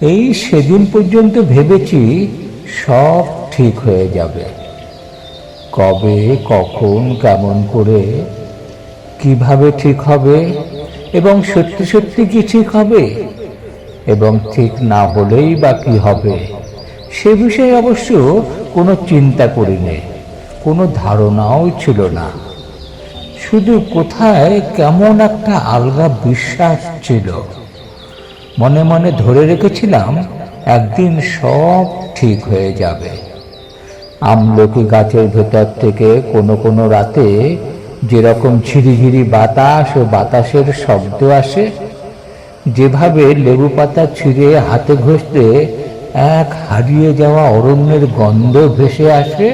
এই সেদিন পর্যন্ত ভেবেছি সব ঠিক হয়ে যাবে। কবে, কখন, কেমন করে, কীভাবে ঠিক হবে এবং সত্যি সত্যি কি ঠিক হবে এবং ঠিক না হলেই বা কি হবে, সে বিষয়ে অবশ্য কোনো চিন্তা করিনি, কোনো ধারণাও ছিল না। শুধু কোথায় কেমন একটা আলগা বিশ্বাস ছিল। মনে মনে ধরে রেখেছিলাম, একদিন সব ঠিক হয়ে যাবে। আমলকি গাছের ভেতর থেকে কোনো কোনো রাতে যেরকম ঝিরিঝিরি বাতাস ও বাতাসের শব্দ আসে, যেভাবে লেবু পাতা ছিঁড়ে হাতে ঘষতে এক হারিয়ে যাওয়া অরণ্যের গন্ধ ভেসে আসে,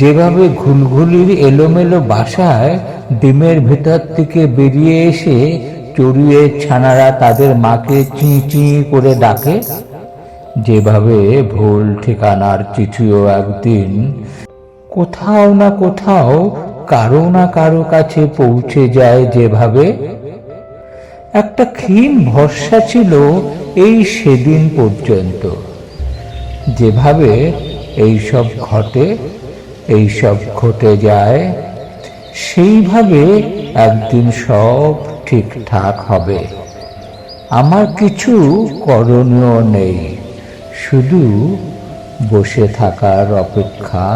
যেভাবে ঘুলঘুলির এলোমেলো বাসায় ডিমের ভেতর থেকে বেরিয়ে এসে চড়িয়ে ছানারা তাদের মাকে চি চি করে ডাকে। যেভাবে ভুল ঠিকানার চিঠিও একদিন কোথাও না কোথাও কারও না কারও কাছে পৌঁছে যায় যেভাবে। একটা ক্ষীণ ভরসা ছিল এই সেদিন পর্যন্ত। যেভাবে এইসব ঘটে এইসব ঘটে যায় সেইভাবে একদিন সব ঠিকঠাক হবে। আমার কিছু করণীয় নেই শুধু বসে থাকার অপেক্ষা